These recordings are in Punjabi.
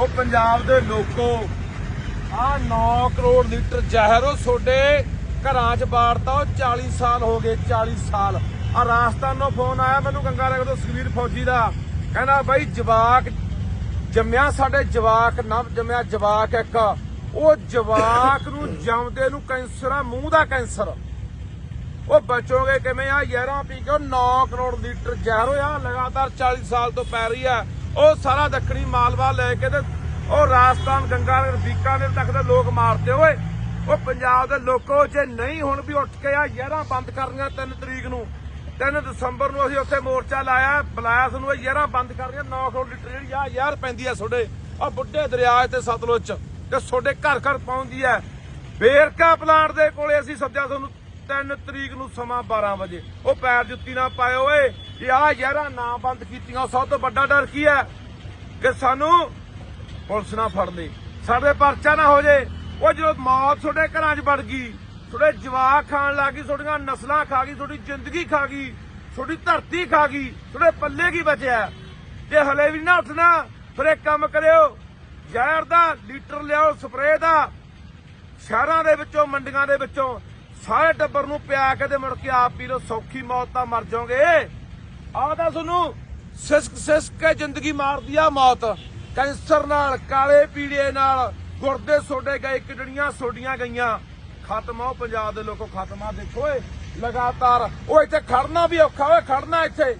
ਉਹ ਪੰਜਾਬ ਦੇ ਲੋਕੋ ਆ 9 ਕਰੋੜ ਲੀਟਰ ਜ਼ਹਿਰ ਉਹ ਤੁਹਾਡੇ ਘਰਾਂ 'ਚ ਬਾੜਤਾ ਉਹ 40 ਸਾਲ ਹੋ ਗਏ 40 ਸਾਲ। ਆ ਰਾਜਸਥਾਨੋਂ ਫੋਨ ਆਇਆ ਮੈਨੂੰ ਗੰਗਾ ਨਗਰ ਤੋਂ ਸੁਖਵੀਰ ਫੌਜੀ ਦਾ। ਕਹਿੰਦਾ, ਬਾਈ ਜਵਾਕ ਜੰਮਿਆ ਸਾਡੇ ਜਵਾਕ, ਨਵ ਜੰਮਿਆ ਜਵਾਕ ਇੱਕ। ਉਹ ਜਵਾਕ ਨੂੰ ਜੰਮਦੇ ਨੂੰ ਕੈਂਸਰ ਆ, ਮੂੰਹ ਦਾ ਕੈਂਸਰ। ਉਹ ਬਚੋਗੇ ਕਿਵੇਂ ਆ? ਯਾਰਾਂ ਪੀ ਕੇ ਉਹ 9 ਕਰੋੜ ਲੀਟਰ ਜ਼ਹਿਰ ਹੋਇਆ, ਲਗਾਤਾਰ 40 ਸਾਲ ਤੋਂ ਪੈ ਰਹੀ ਆ। ਉਹ ਸਾਰਾ ਦੱਖਣੀ ਮਾਲਵਾ ਲੈ ਕੇ ਤੇ ਉਹ ਰਾਜਸਥਾਨ ਗੰਗਾਨਗਰ ਬੀਕਾਨੇਰ ਤੱਕ ਦੇ ਲੋਕ ਮਾਰਦੇ ਓਏ। ਉਹ ਪੰਜਾਬ ਦੇ ਲੋਕੋ, ਜੇ ਨਹੀਂ ਹੁਣ ਵੀ ਉੱਠ ਕੇ ਆ ਯਾਰਾਂ ਬੰਦ ਕਰਨੀਆਂ 3 ਤਰੀਕ ਨੂੰ 3 ਦਸੰਬਰ ਨੂੰ ਅਸੀਂ ਉੱਥੇ ਮੋਰਚਾ ਲਾਇਆ ਬੁਲਾਇਆ ਤੁਹਾਨੂੰ ਇਹ ਯਾਰਾਂ ਬੰਦ ਕਰਨੀਆਂ 9 ਕਰੋੜ ਲੀਟਰ ਜਿਹੜੀ ਆ ਯਾਰ ਪੈਂਦੀ ਆ ਤੁਹਾਡੇ, ਆ ਬੁੱਢੇ ਦਰਿਆ ਤੇ ਸਤਲੁਜ ਤੇ ਤੁਹਾਡੇ ਘਰ ਘਰ ਪਹੁੰਚਦੀ ਆ। ਵੇਰਕਾ ਪਲਾਂਟ ਦੇ ਕੋਲੇ ਅਸੀਂ ਸੱਦਿਆ ਤੁਹਾਨੂੰ 3 ਤਰੀਕ ਨੂੰ ਸਮਾਂ 12 ਵਜੇ। ਉਹ ਪੈਰ ਜੁੱਤੀ ਨਾ ਪਾਇਓ ਓਏ। ਇਹ ਆ ਯਾਰਾਂ ਨਾ ਬੰਦ ਕੀਤੀਆਂ, ਸਭ ਤੋਂ ਵੱਡਾ ਡਰ ਕੀ ਹੈ? ਕਿ ਸਾਨੂੰ ਪੁਲਿਸ ਨਾ ਫੜ ਲੇ। ਸਾਡੇ ਪਰਚਾ ਨਾ ਹੋ ਜੇ। ਉਹ ਜਦੋਂ ਮੌਤ ਤੁਹਾਡੇ ਘਰਾਂ 'ਚ ਵੜ ਗਈ, ਤੁਹਾਡੇ ਜਵਾਕ ਖਾਣ ਲੱਗੀ ਤੁਹਾਡੀਆਂ ਨਸਲਾਂ ਖਾ ਗਈ, ਤੁਹਾਡੀ ਜ਼ਿੰਦਗੀ ਖਾ ਗਈ, ਤੁਹਾਡੀ ਧਰਤੀ ਖਾ ਗਈ, ਤੁਹਾਡੇ ਪੱਲੇ ਕੀ ਬਚਿਆ? ਤੇ ਹਲੇ ਵੀ ਨਾ ਉੱਠਣਾ, ਫਿਰ ਇੱਕ ਕੰਮ ਕਰਿਓ। ਜ਼ਹਿਰ ਦਾ ਲੀਟਰ ਲਿਆਓ, ਸਪਰੇਅ ਦਾ। ਸ਼ਹਿਰਾਂ ਦੇ ਵਿੱਚੋਂ, ਮੰਡੀਆਂ ਦੇ ਵਿੱਚੋਂ। ਸਾਰੇ ਟੱਬਰ ਨੂੰ ਪਿਆ ਕੇ ਤੇ ਮੁੜ ਕੇ ਆਪ ਪੀ ਲੋ ਸੌਖੀ ਮੌਤ ਤਾਂ ਮਰ ਜਾਓਗੇ। ਆਹ ਤੁਹਾਨੂੰ ਸਿਸਕ ਸਿਸਕ ਕੇ ਜ਼ਿੰਦਗੀ ਮਾਰਦੀ ਆ ਮੌਤ। ਕੈਂਸਰ ਨਾਲ, ਕਾਲੇ ਪੀੜੇ ਨਾਲ, ਗੁਰਦੇ ਸੋਡੇ ਗਏ, ਕਿਡਨੀਆਂ ਸੋਡੀਆਂ ਗਈਆਂ। ਖਤਮ ਆ ਪੰਜਾਬ ਦੇ ਲੋਕੋ, ਖਤਮ ਆ, ਦੇਖੋ ਏ ਲਗਾਤਾਰ। ਉਹ ਇੱਥੇ ਖੜਨਾ ਵੀ ਔਖਾ, ਓਏ ਖੜਨਾ ਇੱਥੇ।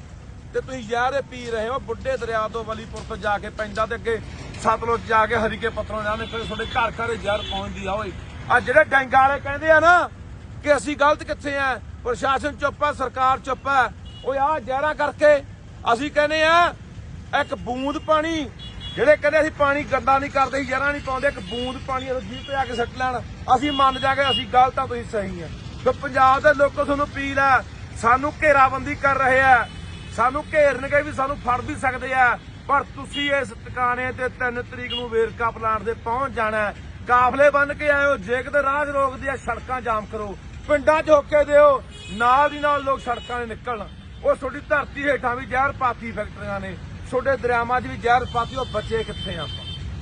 ਤੇ ਤੁਸੀਂ ਯਾਰੇ ਪੀ ਰਹੇ ਹੋ, ਬੁੱਢੇ ਦਰਿਆ ਤੋਂ ਵਲੀਪੁਰ ਤੋਂ ਜਾ ਕੇ ਪੈਂਦਾ ਤੇ ਅੱਗੇ ਸਤਲੁਜ ਜਾ ਕੇ ਹਰੀਕੇ ਪੱਤਰੋਂ ਜਾਣੇ ਫਿਰ ਤੁਹਾਡੇ ਘਰ ਘਰੇ ਜ਼ਹਿਰ ਪਹੁੰਚਦੀ ਆ, ਓਏ। ਆ ਜਿਹੜੇ ਡੰਗਾ ਵਾਲੇ ਕਹਿੰਦੇ ਆ ਨਾ ਕਿ ਅਸੀਂ ਗਲਤ ਕਿੱਥੇ ਆ? ਪ੍ਰਸ਼ਾਸਨ ਚੁੱਪ ਆ, ਸਰਕਾਰ ਚੁੱਪ ਆ। ਉਹ ਆ ਜ਼ਹਿਰਾ ਕਰਕੇ ਅਸੀਂ ਕਹਿੰਦੇ ਆ, ਇੱਕ ਬੂੰਦ ਪਾਣੀ, ਜਿਹੜੇ ਕਹਿੰਦੇ ਅਸੀਂ ਪਾਣੀ ਗੰਦਾ ਨਹੀਂ ਕਰਦੇ, ਜ਼ਹਿਰਾ ਨਹੀਂ ਪਾਉਂਦੇ, ਇੱਕ ਬੂੰਦ ਪਾਣੀ ਅਸੀਂ ਜੀਭ ਤੇ ਆ ਕੇ ਸੱਟ ਲੈਣ। ਅਸੀਂ ਮੰਨ ਜਾ ਕੇ ਅਸੀਂ ਗਲਤ ਆ, ਤੁਸੀਂ ਸਹੀ ਆ। ਤੇ ਪੰਜਾਬ ਦੇ ਲੋਕੋ ਤੁਹਾਨੂੰ ਅਪੀਲ ਆ, ਸਾਨੂੰ ਘੇਰਾਬੰਦੀ ਕਰ ਰਹੇ ਆ। ਸਾਨੂੰ ਘੇਰਨਗੇ ਵੀ ਸਾਨੂੰ ਫੜ ਵੀ ਸਕਦੇ ਆ। ਪਰ ਤੁਸੀਂ ਇਸ ਟਿਕਾਣੇ ਤੇ 3 ਤਰੀਕ ਨੂੰ ਵੇਰਕਾ ਪਲਾਂਟ ਦੇ ਪਹੁੰਚ ਜਾਣਾ। ਕਾਫਲੇ ਬੰਨ ਕੇ ਆਇਓ ਜੇ ਕਿਤੇ ਰਾਹ ਰੋਕਦੀ ਰੋਕਦੇ ਆ, ਸੜਕਾਂ ਜਾਮ ਕਰੋ। ਪਿੰਡਾਂ 'ਚ ਹੋਕੇ ਦਿਓ, ਨਾਲ ਦੀ ਨਾਲ ਲੋਕ ਸੜਕਾਂ 'ਤੇ ਨਿਕਲਣ। ਉਹ ਤੁਹਾਡੀ ਧਰਤੀ ਹੇਠਾਂ ਵੀ ਜ਼ਹਿਰ ਪਾਤੀ ਫੈਕਟਰੀਆਂ ਨੇ, ਤੁਹਾਡੇ ਦਰਿਆਵਾਂ 'ਚ ਵੀ ਜ਼ਹਿਰ ਪਾਤੀ, ਉਹ ਬੱਚੇ ਕਿੱਥੇ ਆ ਆਪਾਂ?